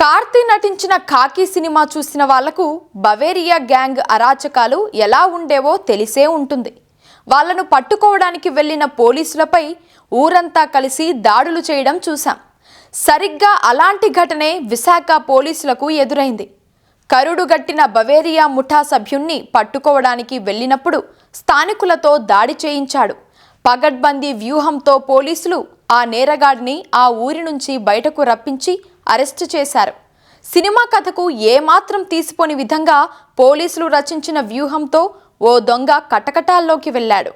కార్తీ నటించిన కాకి సినిమా చూసిన వాళ్ళకు బవేరియా గ్యాంగ్ అరాచకాలు ఎలా ఉండేవో తెలిసే ఉంటుంది. వాళ్ళను పట్టుకోవడానికి వెళ్ళిన పోలీసులపై ఊరంతా కలిసి దాడులు చేయడం చూశాం. సరిగ్గా అలాంటి ఘటనే విశాఖ పోలీసులకు ఎదురైంది. కరుడుగట్టిన బవేరియా ముఠా సభ్యుణ్ణి పట్టుకోవడానికి వెళ్ళినప్పుడు స్థానికులతో దాడి చేయించాడు. పగడ్బందీ వ్యూహంతో పోలీసులు ఆ నేరగాడిని ఆ ఊరి నుంచి బయటకు రప్పించి అరెస్టు చేశారు. సినిమా కథకు ఏమాత్రం తీసిపోని విధంగా పోలీసులు రచించిన వ్యూహంతో ఓ దొంగ కటకటాల్లోకి వెళ్ళాడు.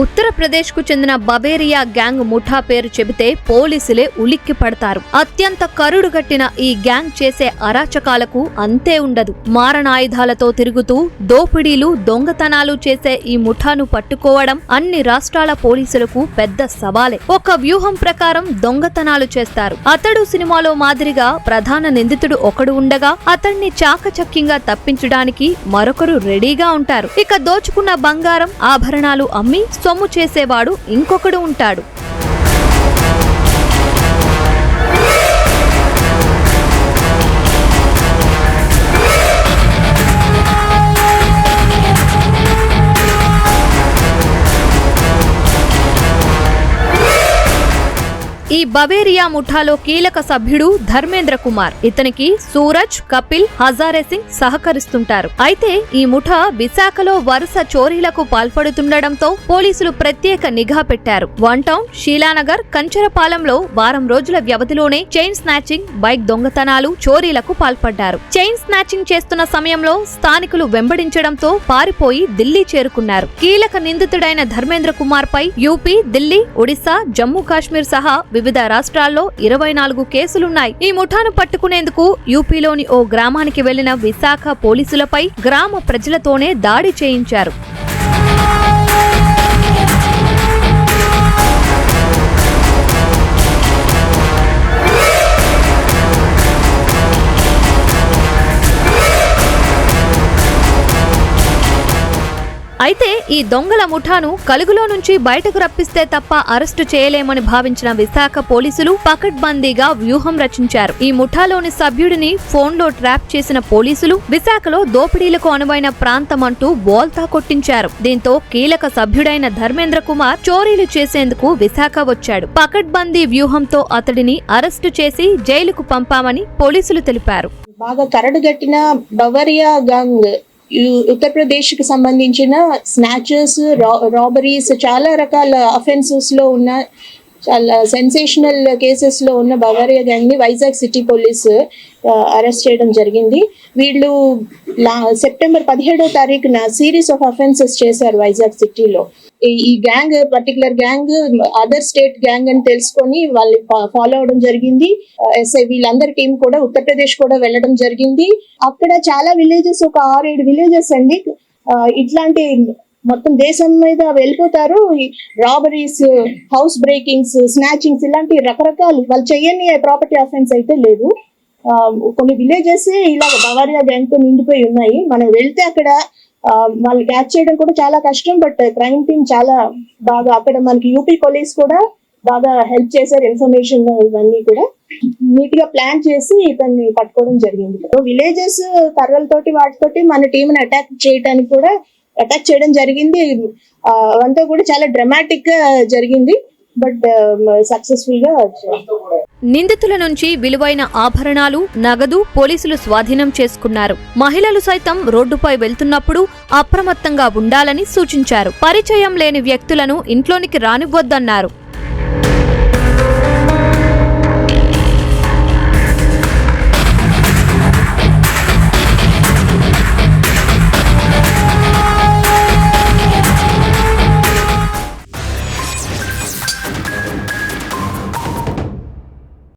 ఉత్తరప్రదేశ్కు చెందిన బబేరియా గ్యాంగ్ ముఠా పేరు చెబితే పోలీసులే ఉలిక్కి పడతారు అత్యంత కరుడుగట్టిన ఈ గ్యాంగ్ చేసే అరాచకాలకు అంతే ఉండదు. మారణాయుధాలతో తిరుగుతూ దోపిడీలు దొంగతనాలు చేసే ఈ ముఠాను పట్టుకోవడం అన్ని రాష్ట్రాల పోలీసులకు పెద్ద సవాలే. ఒక వ్యూహం ప్రకారం దొంగతనాలు చేస్తారు. అతడు సినిమాలో మాదిరిగా ప్రధాన నిందితుడు ఒకడు ఉండగా అతన్ని చాకచక్యంగా తప్పించడానికి మరొకరు రెడీగా ఉంటారు. ఇక దోచుకున్న బంగారం ఆభరణాలు అమ్మి సొమ్ము చేసేవాడు ఇంకొకడు ఉంటాడు. బవేరియా ముఠాలో కీలక సభ్యుడు ధర్మేంద్ర కుమార్. ఇతనికి సూరజ్ కపిల్ హజారే సింగ్ సహకరిస్తుంటారు. అయితే ఈ ముఠా విశాఖలో వరుస చోరీలకు పాల్పడుతుండటంతో పోలీసులు ప్రత్యేక నిఘా పెట్టారు. వన్ టౌన్ షీలానగర్ కంచరపాలెంలో వారం రోజుల వ్యవధిలోనే చైన్ స్నాచింగ్ బైక్ దొంగతనాలు చోరీలకు పాల్పడ్డారు. చైన్ స్నాచింగ్ చేస్తున్న సమయంలో స్థానికులు వెంబడించడంతో పారిపోయి ఢిల్లీ చేరుకున్నారు. కీలక నిందితుడైన ధర్మేంద్ర కుమార్ పై యూపీ ఢిల్లీ ఒడిశా జమ్మూ కాశ్మీర్ సహా వివిధ రాష్ట్రాల్లో ఇరవై నాలుగు కేసులున్నాయి. ఈ ముఠాను పట్టుకునేందుకు యూపీలోని ఓ గ్రామానికి వెళ్ళిన విశాఖ పోలీసులపై గ్రామ ప్రజలతోనే దాడి చేయించారు. అయితే ఈ దొంగల ముఠాను కలుగులో నుంచి బయటకు రప్పిస్తే తప్ప అరెస్టు చేయలేమని భావించిన విశాఖ పోలీసులు పకడ్బందీగా వ్యూహం రచించారు. ఈ ముఠాలోని సభ్యుడిని ఫోన్లో ట్రాప్ చేసిన పోలీసులు విశాఖలో దోపిడీలకు అనువైన ప్రాంతం అంటూ బోల్తా కొట్టించారు. దీంతో కీలక సభ్యుడైన ధర్మేంద్ర కుమార్ చోరీలు చేసేందుకు విశాఖ వచ్చాడు. పకడ్బందీ వ్యూహంతో అతడిని అరెస్టు చేసి జైలుకు పంపామని పోలీసులు తెలిపారు. బాగా కరడుగట్టిన బవరియా గంగ్ ఉత్తరప్రదేశ్కి ఉత్తరప్రదేశ్ సంబంధించిన స్నాచెస్ రాబరీస్ చాలా రకాల అఫెన్సెస్లో ఉన్న చాలా సెన్సేషనల్ కేసెస్లో ఉన్న బవరియా గ్యాంగ్ని వైజాగ్ సిటీ పోలీస్ అరెస్ట్ చేయడం జరిగింది. వీళ్ళు సెప్టెంబర్ పదిహేడో తారీఖున సిరీస్ ఆఫ్ అఫెన్సెస్ చేశారు వైజాగ్ సిటీలో ఈ- gang particular gang other state gang అని తెలుసుకొని వాళ్ళు ఫాలో అవడం జరిగింది. ఎస్ఐ వీళ్ళందరి టీం కూడా ఉత్తరప్రదేశ్ కూడా వెళ్ళడం జరిగింది. అక్కడ చాలా విలేజెస్ ఒక ఆరు ఏడు విలేజెస్ అండి ఇట్లాంటి మొత్తం దేశం మీద వెళ్ళిపోతారు. రాబరీస్ హౌస్ బ్రేకింగ్స్ స్నాచింగ్స్ ఇలాంటి రకరకాలు వాళ్ళు చేయని ప్రాపర్టీ అఫెన్స్ అయితే లేదు. కొన్ని విలేజెస్ ఇలా బవారియా గ్యాంగ్తో నిండిపోయి ఉన్నాయి. మనం వెళ్తే అక్కడ ఆ, వాళ్ళు క్యాచ్ చేయడం కూడా చాలా కష్టం బట్ క్రైమ్ టీమ్ చాలా బాగా అక్కడ మనకి యూపీ పోలీస్ కూడా బాగా హెల్ప్ చేశారు ఇన్ఫర్మేషన్ ఇవన్నీ కూడా. నీట్గా ప్లాన్ చేసి ఇతన్ని పట్టుకోవడం జరిగింది. విలేజెస్ కర్రలతోటి వాటితోటి మన టీంని అటాక్ చేయడానికి కూడా అటాక్ చేయడం జరిగింది. ఆ, అవంతా కూడా చాలా డ్రమాటిక్గా జరిగింది. బట్ సక్సెస్ఫుల్ um, గా నిందితుల నుంచి విలువైన ఆభరణాలు నగదు పోలీసులు స్వాధీనం చేసుకున్నారు. మహిళలు సైతం రోడ్డుపై వెళ్తున్నప్పుడు అప్రమత్తంగా ఉండాలని సూచించారు. పరిచయం లేని వ్యక్తులను ఇంట్లోనికి రానివ్వొద్దన్నారు.